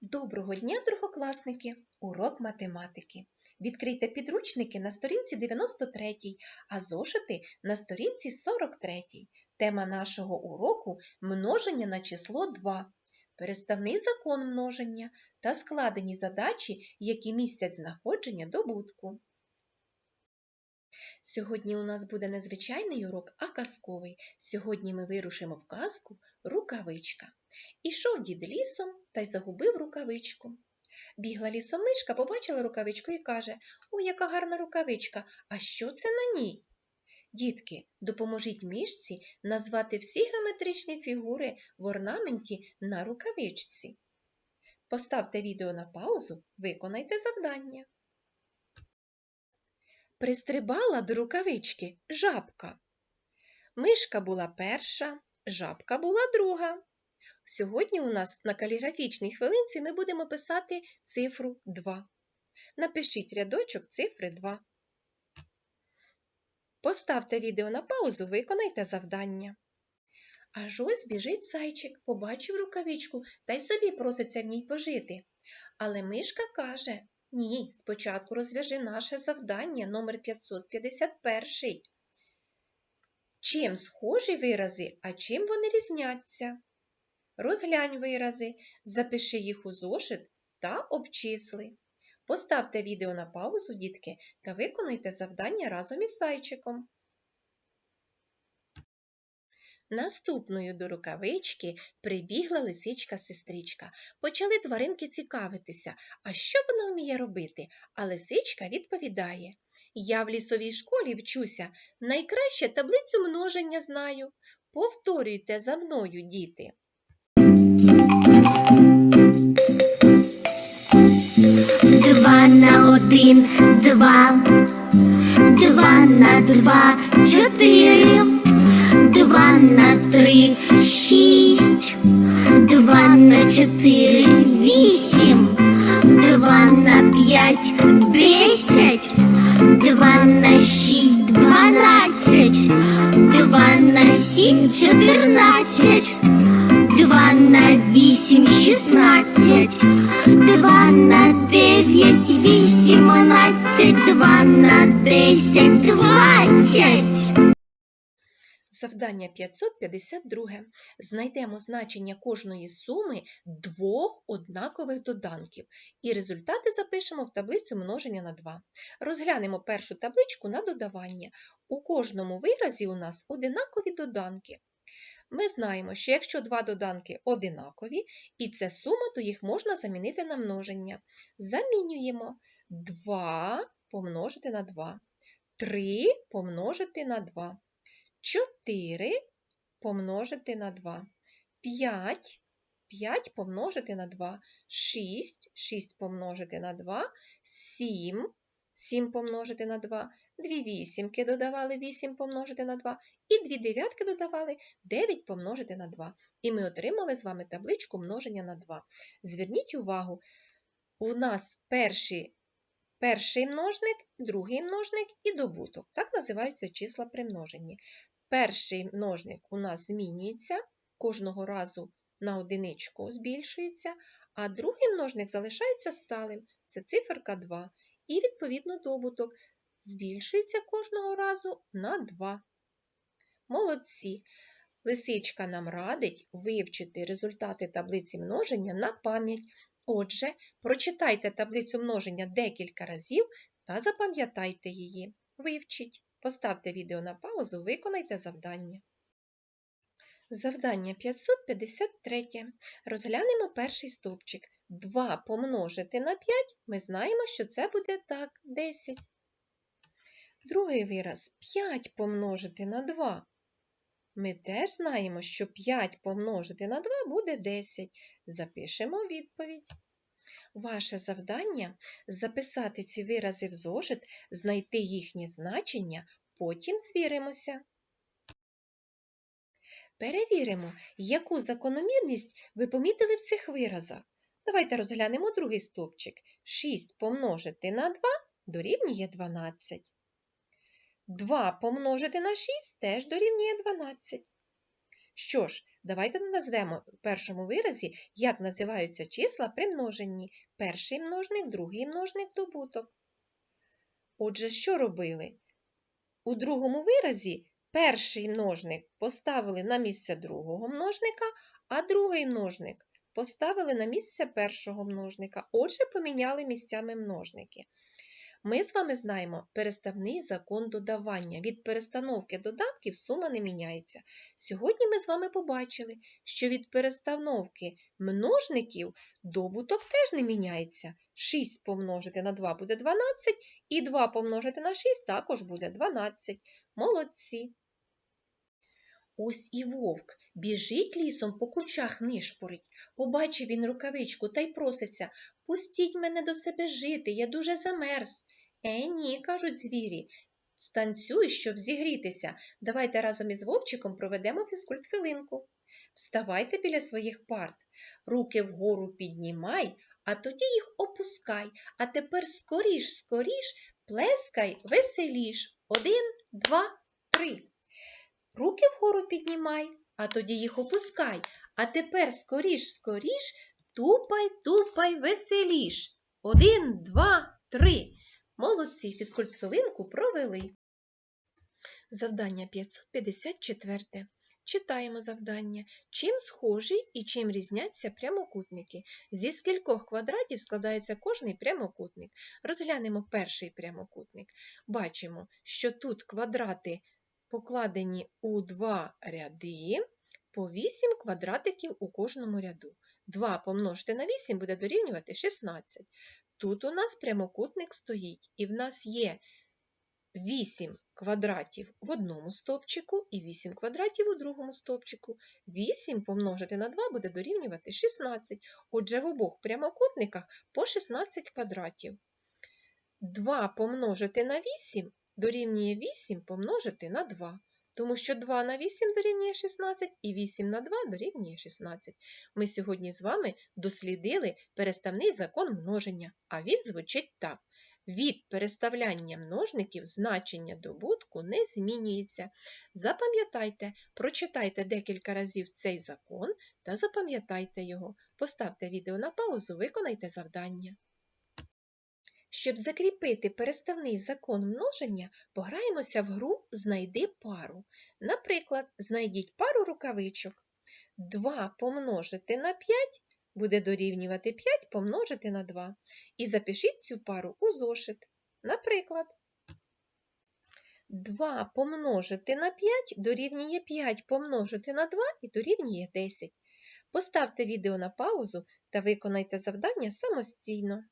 Доброго дня, другокласники! Урок математики. Відкрийте підручники на сторінці 93, а зошити на сторінці 43. Тема нашого уроку множення на число 2. Переставний закон множення та складені задачі, які містять знаходження добутку. Сьогодні у нас буде не звичайний урок, а казковий. Сьогодні ми вирушимо в казку Рукавичка. Ішов дід лісом та й загубив рукавичку. Бігла лісом мишка, побачила рукавичку і каже Ой, яка гарна рукавичка, а що це на ній? Дітки, допоможіть мишці назвати всі геометричні фігури в орнаменті на рукавичці. Поставте відео на паузу, виконайте завдання. Пристрибала до рукавички жабка. Мишка була перша, жабка була друга. Сьогодні у нас на каліграфічній хвилинці ми будемо писати цифру 2. Напишіть рядочок цифри 2. Поставте відео на паузу, виконайте завдання. Аж ось біжить зайчик, побачив рукавичку та й собі проситься в ній пожити. Але мишка каже Ні, спочатку розв'яжи наше завдання номер 551. Чим схожі вирази, а чим вони різняться? Розглянь вирази, запиши їх у зошит та обчисли. Поставте відео на паузу, дітки, та виконайте завдання разом із зайчиком. Наступною до рукавички прибігла лисичка-сестричка. Почали тваринки цікавитися, а що вона вміє робити? А лисичка відповідає Я в лісовій школі вчуся, найкраще таблицю множення знаю. Повторюйте за мною, діти. Два на один, два, два на два, чотири, два на три, шість, два на чотири, вісім, два на п'ять, десять, два на шість, дванадцять, два на сім, чотирнадцять, два на вісім, шістнадцять. Два на дев'ять, вісімнадцять, два на десять, двадцять. Завдання 552. Знайдемо значення кожної суми двох однакових доданків і результати запишемо в таблицю множення на 2. Розглянемо першу табличку на додавання. У кожному виразі у нас одинакові доданки. Ми знаємо, що якщо два доданки одинакові і це сума, то їх можна замінити на множення. Замінюємо 2 помножити на 2, 3 помножити на 2. 4 помножити на 2, 5, 5 помножити на 2, 6, 6 помножити на 2, 7, 7 помножити на 2, 2 вісімки додавали 8 помножити на 2, і 2 дев'ятки додавали 9 помножити на 2. І ми отримали з вами табличку множення на 2. Зверніть увагу, у нас перший, перший множник, другий множник і добуток. Так називаються числа при множенні. Перший множник у нас змінюється, кожного разу на одиничку збільшується, а другий множник залишається сталим. Це циферка 2. І, відповідно, добуток збільшується кожного разу на 2. Молодці! Лисичка нам радить вивчити результати таблиці множення на пам'ять. Отже, прочитайте таблицю множення декілька разів та запам'ятайте її. Вивчіть. Поставте відео на паузу, виконайте завдання. Завдання 553. Розглянемо перший стовпчик. 2 помножити на 5, ми знаємо, що це буде так 10. Другий вираз 5 помножити на 2. Ми теж знаємо, що 5 помножити на 2 буде 10. Запишемо відповідь. Ваше завдання записати ці вирази в зошит, знайти їхнє значення, потім звіримося. Перевіримо, яку закономірність ви помітили в цих виразах. Давайте розглянемо другий стовпчик. 6 помножити на 2 дорівнює 12. 2 помножити на 6 теж дорівнює 12. Що ж, давайте назвемо в першому виразі, як називаються числа при множенні. Перший множник, другий множник, добуток. Отже, що робили? У другому виразі перший множник поставили на місце другого множника, а другий множник поставили на місце першого множника. Отже, поміняли місцями множники. Ми з вами знаємо переставний закон додавання. Від перестановки додатків сума не міняється. Сьогодні ми з вами побачили, що від перестановки множників добуток теж не міняється. 6 помножити на 2 буде 12, і 2 помножити на 6 також буде 12. Молодці! Ось і вовк біжить лісом по курчах нишпорить. Побачив він рукавичку та й проситься Пустіть мене до себе жити, я дуже замерз. Е, ні, кажуть звірі. Станцюй, щоб зігрітися. Давайте разом із вовчиком проведемо фізкульт-хвилинку. Вставайте біля своїх парт, руки вгору піднімай, а тоді їх опускай. А тепер скоріш, скоріш, плескай, веселіш. Один, два, три. Руки вгору піднімай, а тоді їх опускай. А тепер скоріш, скоріш, тупай, тупай, веселіш. Один, два, три. Молодці, фізкульт-хвилинку провели. Завдання 554. Читаємо завдання. Чим схожі і чим різняться прямокутники? Зі скількох квадратів складається кожний прямокутник. Розглянемо перший прямокутник. Бачимо, що тут квадрати покладені у два ряди, по 8 квадратиків у кожному ряду. 2 помножити на 8 буде дорівнювати 16. Тут у нас прямокутник стоїть, і в нас є 8 квадратів в одному стовпчику і 8 квадратів у другому стовпчику. 8 помножити на 2 буде дорівнювати 16. Отже, в обох прямокутниках по 16 квадратів. 2 помножити на 8 дорівнює 8 помножити на 2. Тому що 2 на 8 дорівнює 16 і 8 на 2 дорівнює 16. Ми сьогодні з вами дослідили переставний закон множення, а він звучить так. Від переставляння множників значення добутку не змінюється. Запам'ятайте, прочитайте декілька разів цей закон та запам'ятайте його. Поставте відео на паузу, виконайте завдання. Щоб закріпити переставний закон множення, пограємося в гру Знайди пару. Наприклад, знайдіть пару рукавичок. 2 помножити на 5 буде дорівнювати 5 помножити на 2. І запишіть цю пару у зошит. Наприклад, 2 помножити на 5 дорівнює 5 помножити на 2 і дорівнює 10. Поставте відео на паузу та виконайте завдання самостійно.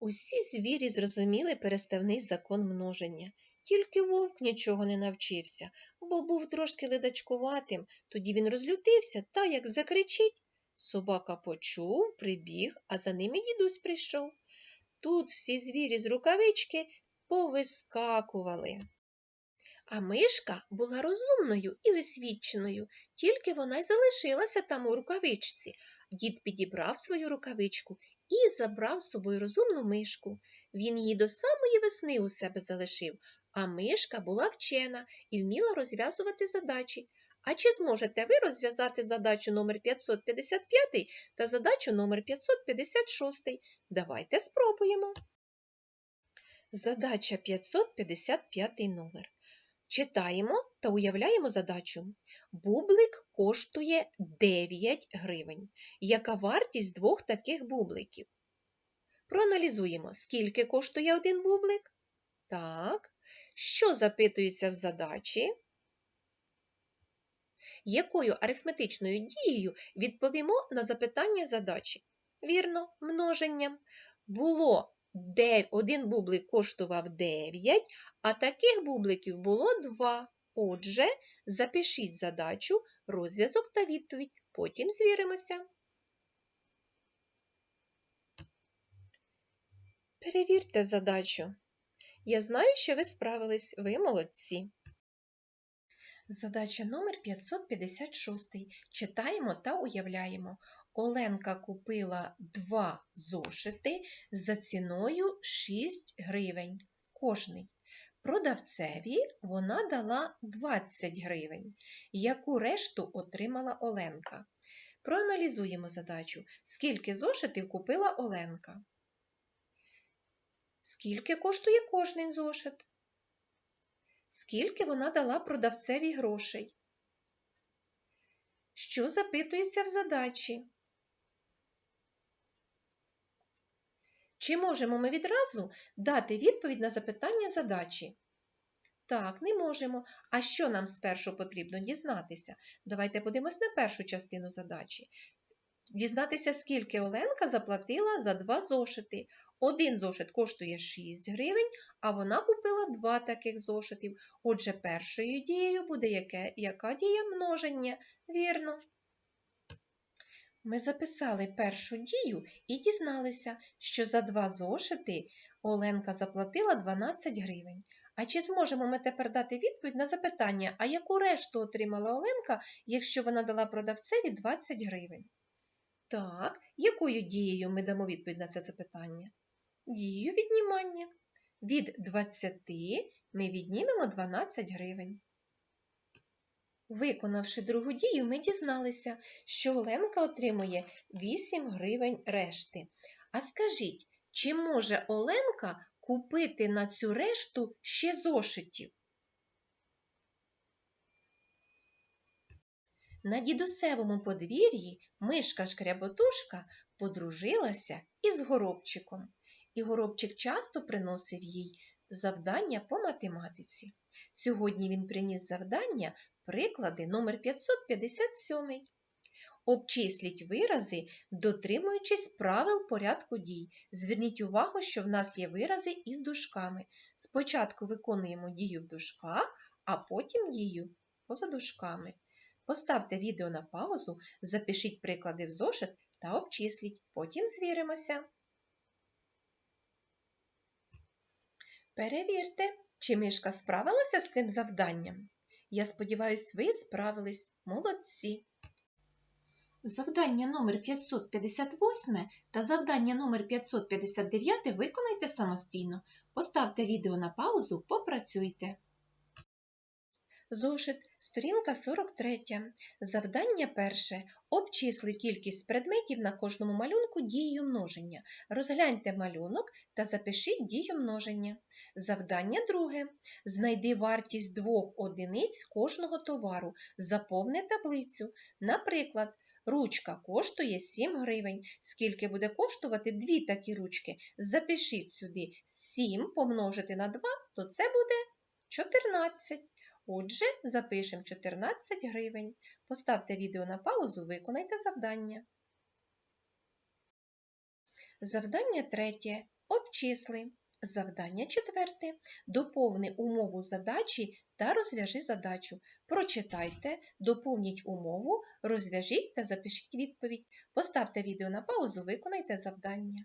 Усі звірі зрозуміли переставний закон множення. Тільки вовк нічого не навчився, бо був трошки ледачкуватим. Тоді він розлютився та, як закричить. Собака почув, прибіг, а за ним і дідусь прийшов. Тут всі звірі з рукавички повискакували. А мишка була розумною і висвідченою, тільки вона й залишилася там у рукавичці. Дід підібрав свою рукавичку і забрав з собою розумну мишку. Він її до самої весни у себе залишив, а мишка була вчена і вміла розв'язувати задачі. А чи зможете ви розв'язати задачу номер 555 та задачу номер 556? Давайте спробуємо. Задача 555 номер. Читаємо та уявляємо задачу. Бублик коштує 9 гривень. Яка вартість двох таких бубликів? Проаналізуємо, скільки коштує один бублик? Так. Що запитується в задачі? Якою арифметичною дією відповімо на запитання задачі? Вірно, множенням. Було один бублик коштував 9, а таких бубликів було 2. Отже, запишіть задачу, розв'язок та відповідь. Потім звіримося. Перевірте задачу. Я знаю, що ви справились, ви молодці. Задача номер 556. Читаємо та уявляємо. Оленка купила два зошити за ціною 6 гривень. Кожний. Продавцеві вона дала 20 гривень. Яку решту отримала Оленка? Проаналізуємо задачу. Скільки зошитів купила Оленка? Скільки коштує кожний зошит? Скільки вона дала продавцеві грошей? Що запитується в задачі? Чи можемо ми відразу дати відповідь на запитання задачі? Так, не можемо. А що нам спершу потрібно дізнатися? Давайте подивимось на першу частину задачі. Дізнатися, скільки Оленка заплатила за два зошити. Один зошит коштує 6 гривень, а вона купила два таких зошитів. Отже, першою дією буде яке, яка дія множення? Вірно. Ми записали першу дію і дізналися, що за два зошити Оленка заплатила 12 гривень. А чи зможемо ми тепер дати відповідь на запитання, а яку решту отримала Оленка, якщо вона дала продавцеві 20 гривень? Так, якою дією ми дамо відповідь на це запитання? Дією віднімання. Від 20 ми віднімемо 12 гривень. Виконавши другу дію, ми дізналися, що Оленка отримує 8 гривень решти. А скажіть, чи може Оленка купити на цю решту ще зошитів? На дідусевому подвір'ї мишка шкряботушка подружилася із горобчиком, і горобчик часто приносив їй завдання по математиці. Сьогодні він приніс завдання приклади номер 557. Обчисліть вирази, дотримуючись правил порядку дій. Зверніть увагу, що в нас є вирази із дужками. Спочатку виконуємо дію в дужках, а потім дію поза дужками. Поставте відео на паузу, запишіть приклади в зошит та обчисліть. Потім звіримося. Перевірте, чи мишка справилася з цим завданням. Я сподіваюсь, ви справились. Молодці! Завдання номер 558 та завдання номер 559 виконайте самостійно. Поставте відео на паузу, попрацюйте. Зошит, сторінка 43. Завдання перше. Обчисли кількість предметів на кожному малюнку дією множення. Розгляньте малюнок та запишіть дію множення. Завдання друге. Знайди вартість двох одиниць кожного товару. Заповни таблицю. Наприклад, ручка коштує 7 гривень. Скільки буде коштувати дві такі ручки? Запишіть сюди 7 помножити на 2, то це буде 14. Отже, запишемо 14 гривень. Поставте відео на паузу, виконайте завдання. Завдання третє. Обчисли. Завдання четверте. Доповни умову задачі та розв'яжи задачу. Прочитайте, доповніть умову, розв'яжіть та запишіть відповідь. Поставте відео на паузу, виконайте завдання.